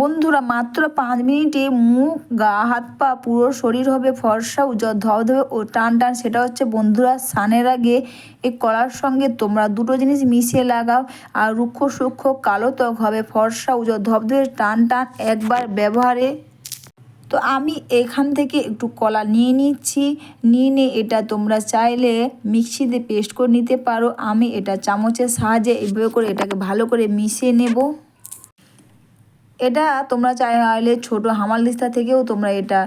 বন্ধুরা, মাত্র পাঁচ মিনিটে মুখ, গা, হাত, পা, পুরো শরীর হবে ফর্সা, উজ্জ্বল, ধবধবে ও টান টান। সেটা হচ্ছে বন্ধুরা, স্নানের আগে এই কলার সঙ্গে তোমরা দুটো জিনিস মিশিয়ে লাগাও আর রুক্ষ সূক্ষ্ম কালো ত্বক হবে ফর্সা, উজ্জ্বল, ধবধবে, টান টান একবার ব্যবহারে। তো আমি এখান থেকে একটু কলা নিয়ে নিচ্ছি। নিয়ে নিয়ে এটা তোমরা চাইলে মিক্সিতে পেস্ট করে নিতে পারো। আমি এটা চামচের সাহায্যে এভাবে করে এটাকে ভালো করে মিশিয়ে নেব। এটা তোমরা চাইলে ছোটো হামালদিস্তা থেকেও তোমরা এটা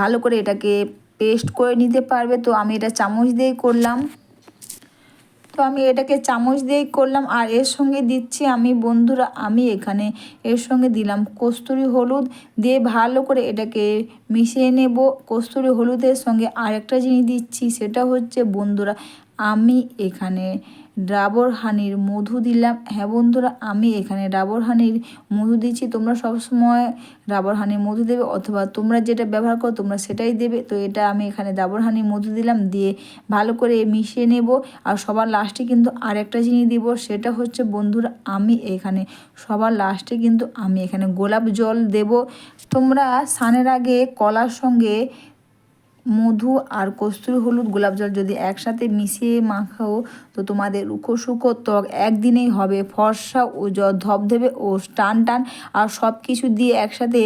ভালো করে এটাকে পেস্ট করে নিতে পারবে। তো আমি এটা চামচ দিয়েই করলাম। তো আমি এটাকে চামচ দিয়েই করলাম। আর এর সঙ্গে দিচ্ছি আমি বন্ধুরা, আমি এখানে এর সঙ্গে দিলাম কস্তুরি হলুদ। দিয়ে ভালো করে এটাকে মিশিয়ে নেব কস্তুরি হলুদের সঙ্গে। আরেকটা জিনিস দিচ্ছি, সেটা হচ্ছে বন্ধুরা, আমি এখানে ডাবর হানির মধু দিলাম। হ্যাঁ বন্ধুরা, আমি এখানে ডাবর হানির মধু দিচ্ছি। তোমরা সবসময় ডাবর হানির মধু দেবে অথবা তোমরা যেটা ব্যবহার করো, তোমরা সেটাই দেবে। তো এটা আমি এখানে ডাবর হানির মধু দিলাম, দিয়ে ভালো করে মিশিয়ে নেব। আর সবার লাস্টে কিন্তু আরেকটা জিনিস দিব, সেটা হচ্ছে বন্ধুরা, আমি এখানে সবার লাস্টে কিন্তু আমি এখানে গোলাপ জল দেব। তোমরা সানের আগে কলার সঙ্গে মধু আর কস্তুরি হলুদ গোলাপ জল যদি একসাথে মিশিয়ে মাখাও, তো তোমাদের রুখো সুখো ত্বক একদিনেই হবে। ফর্সা ও ধবধবে ও টান টান। আর সব কিছু দিয়ে একসাথে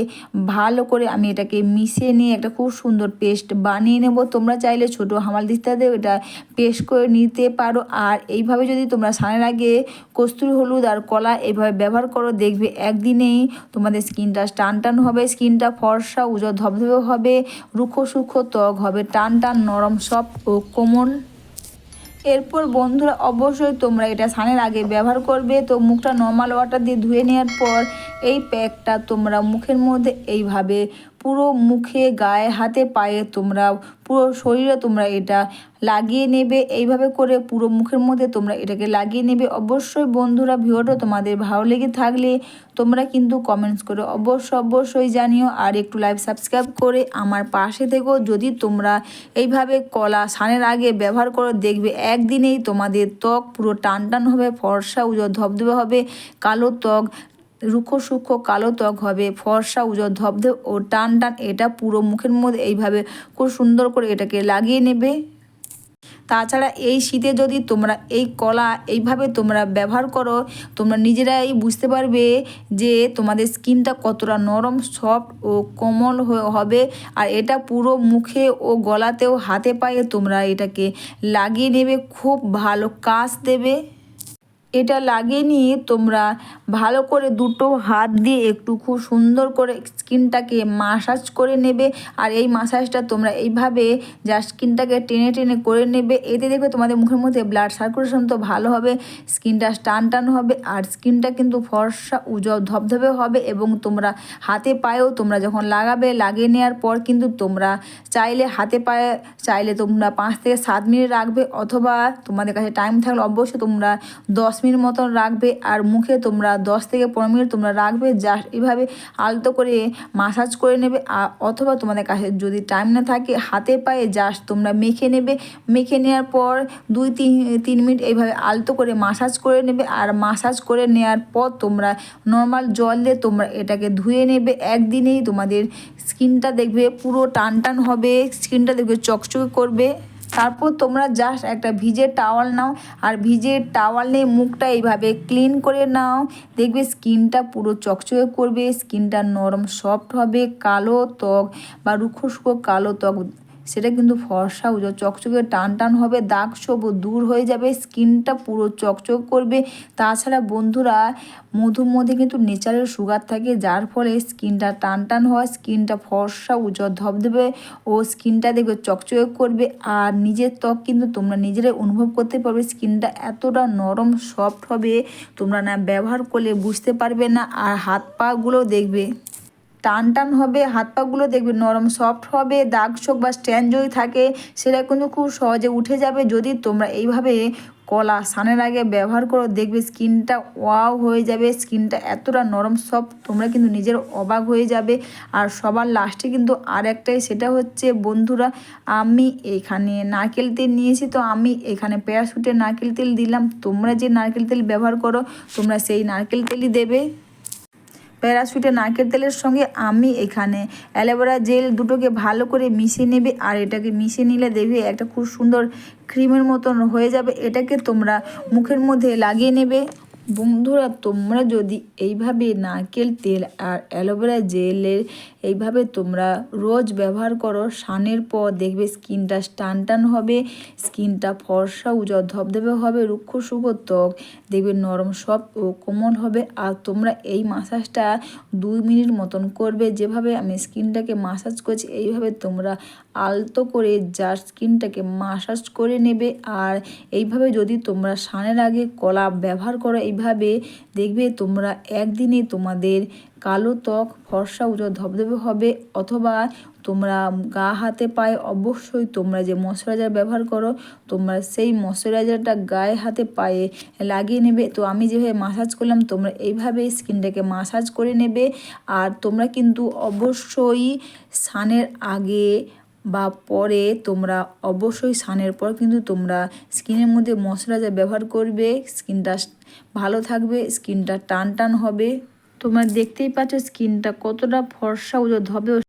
ভালো করে আমি এটাকে মিশিয়ে নিয়ে একটা খুব সুন্দর পেস্ট বানিয়ে নেব। তোমরা চাইলে ছোটো হামাল দিস্তাতে এটা পেস্ট করে নিতে পারো। আর এইভাবে যদি তোমরা স্নানের আগে কস্তুরি হলুদ আর কলা এইভাবে ব্যবহার করো, দেখবে একদিনেই তোমাদের স্কিনটা টান টান হবে, স্কিনটা ফর্সা ও উজো ধবধবে হবে। রুখো সুখো ত্বক হবে, টান টান, নরম সফট ও কোমল। এরপর বন্ধুরা, অবশ্যই তোমরা এটা স্নানের আগে ব্যবহার করবে। তো মুখটা নর্মাল ওয়াটার দিয়ে ধুয়ে নেওয়ার পর এই প্যাকটা তোমরা মুখের মধ্যে এইভাবে পুরো মুখে, গায়ে, হাতে, পায়ে তোমরা পুরো শরীরে তোমরা এটা লাগিয়ে নেবে। এইভাবে করে পুরো মুখের মধ্যে তোমরা এটাকে লাগিয়ে নেবে। অবশ্যই বন্ধুরা, ভিডিওটা তোমাদের ভালো লেগে থাকলে তোমরা কিন্তু কমেন্টস করে অবশ্যই অবশ্যই জানিও। আর একটু লাইভ সাবস্ক্রাইব করে আমার পাশে থেকেও যদি তোমরা এইভাবে কলা সানের আগে ব্যবহার করো, দেখবে একদিনেই তোমাদের ত্বক পুরো টান টান হবে, ফর্সা উজো ধবধবে হবে, কালো ত্বক রুখো সূক্ষ্ম কালো ত্বক হবে, ফর্সা উজো ধবধব ও টান টান, এটা পুরো মুখের মধ্যে এইভাবে খুব সুন্দর করে এটাকে লাগিয়ে নেবে। তাছাড়া এই শীতে যদি তোমরা এই কলা এইভাবে তোমরা ব্যবহার করো, তোমরা নিজেরাই বুঝতে পারবে যে তোমাদের স্কিনটা কতটা নরম, সফট ও কোমল হবে। আর এটা পুরো মুখে ও গলাতেও হাতে পায়ে তোমরা এটাকে লাগিয়ে নেবে, খুব ভালো কাজ দেবে। এটা লাগিয়ে নিয়ে তোমরা ভালো করে দুটো হাত দিয়ে একটু খুব সুন্দর করে স্কিনটাকে মাসাজ করে নেবে। আর এই মাসাজটা তোমরা এইভাবে যা স্কিনটাকে টেনে টেনে করে নেবে। এতে দেখবে তোমাদের মুখের মধ্যে ব্লাড সার্কুলেশন তো ভালো হবে স্কিনটা টান টান হবে, আর স্কিনটা কিন্তু ফর্সা, উজ্জ্বল, ধবধবে হবে এবং তোমরা হাতে পায়েও তোমরা যখন লাগাবে, লাগিয়ে নেওয়ার পর কিন্তু তোমরা চাইলে হাতে পায়ে, চাইলে তোমরা পাঁচ থেকে সাত মিনিট রাখবে অথবা তোমাদের কাছে টাইম থাকলে অবশ্যই তোমরা দশ মিনিট মতন রাখবে আর মুখে তোমরা দশ থেকে পনেরো মিনিট তোমরা রাখবে জাস্ট এভাবে আলতো করে মাসাজ করে নেবে অথবা তোমাদের কাছে যদি টাইম না থাকে, হাতে পায়ে জাস্ট তোমরা মেখে নেবে। মেখে নেওয়ার পর দুই তিন তিন মিনিট এইভাবে আলতো করে মাসাজ করে নেবে আর মাসাজ করে নেওয়ার পর তোমরা নর্মাল জল দিয়ে তোমরা এটাকে ধুয়ে নেবে। একদিনেই তোমাদের স্কিনটা দেখবে পুরো টান টান হবে স্কিনটা দেখবে চকচকে করবে। তারপর তোমরা জাস্ট একটা ভিজে টাওয়াল নাও, আর ভিজে টাওয়াল নিয়ে মুখটা এইভাবে ক্লিন করে নাও। দেখবে স্কিনটা পুরো চকচকে করবে স্কিনটা নরম সফট হবে, কালো ত্বক বা রুক্ষ কালো ত্বক সেটা কিন্তু ফর্সা উজো, চকচকে টান টান হবে, দাগ সবও দূর হয়ে যাবে, স্কিনটা পুরো চকচক করবে। তাছাড়া বন্ধুরা, মধুর মধ্যে কিন্তু নেচারেল সুগার থাকে, যার ফলে স্কিনটা টান টান হয়, স্কিনটা ফর্সা উজ্জ্বল ধবধবে ও স্কিনটা দেখবে চকচকে করবে। আর নিজের ত্বক কিন্তু তোমরা নিজেরাই অনুভব করতে পারবে, স্কিনটা এতটা নরম, সফট হবে, তোমরা না ব্যবহার করলে বুঝতে পারবে না, আর হাত পাগুলো দেখবে। টান টান হবে, হাত পাগুলো দেখবে নরম সফট হবে, দাগ শোক বা স্ট্যান্ড যদি থাকে, সেটা কিন্তু খুব সহজে উঠে যাবে। যদি তোমরা এইভাবে কলা সানের আগে ব্যবহার করো, দেখবে স্কিনটা ওয়াও হয়ে যাবে, স্কিনটা এতটা নরম সফট তোমরা কিন্তু নিজের অবাক হয়ে যাবে। আর সবার লাস্টে কিন্তু আর একটাই সেটা হচ্ছে, বন্ধুরা, আমি এখানে নারকেল তেল নিয়েছি, তো আমি এখানে প্যারাশুটের নারকেল তেল দিলাম। তোমরা যে নারকেল তেল ব্যবহার করো, তোমরা সেই নারকেল তেলই দেবে। প্যারাশুটে নারকেল তেলের সঙ্গে আমি এখানে অ্যালোভেরা জেল দুটোকে ভালো করে মিশিয়ে নেবে আর এটাকে মিশিয়ে নিলে দেখবে একটা খুব সুন্দর ক্রিমের মতন হয়ে যাবে। এটাকে তোমরা মুখের মধ্যে লাগিয়ে নেবে। বন্ধুরা, তোমরা যদি এইভাবে নারকেল তেল আর অ্যালোভেরা জেলের এইভাবে তোমরা রোজ ব্যবহার করো স্নানের পর দেখবে স্কিনটা টান টান হবে, স্কিনটা ফর্সা, উজ্জ্বল, ধবধবে হবে, রুক্ষ, শুভ ত্বক, দেখবে নরম সব ও কোমল হবে। আর তোমরা এই মাসাজটা দুই মিনিট মতন করবে, যেভাবে আমি স্কিনটাকে মাসাজ করছি, এইভাবে তোমরা আলতো করে যার স্কিনটাকে মাসাজ করে নেবে। আর এইভাবে যদি তোমরা স্নানের আগে কলা ব্যবহার করো এইভাবে দেখবে তোমরা একদিনে তোমাদের কালো ত্বক, ফর্সা উজ্জ্বল ধবধবে হবে অথবা তোমরা গা, হাতে, পায়ে অবশ্যই তোমরা যে ময়শ্চারাইজার ব্যবহার করো, তোমরা সেই ময়শ্চারাইজারটা গায়ে, হাতে, পায়ে লাগিয়ে নেবে। তো আমি যেভাবে মাসাজ করলাম, তোমরা এইভাবে স্কিনটাকে মাসাজ করে নেবে। আর তোমরা কিন্তু অবশ্যই স্নানের আগে বা পরে তোমরা অবশ্যই স্নানের পর কিন্তু তোমরা স্কিনের মধ্যে ময়শ্চারাইজার ব্যবহার করবে, স্কিনটা ভালো থাকবে, স্কিনটা টান টান হবে। তোমরা দেখতেই পাচ্ছ স্কিনটা কতটা ফর্সা, উজ্জ্বল হবে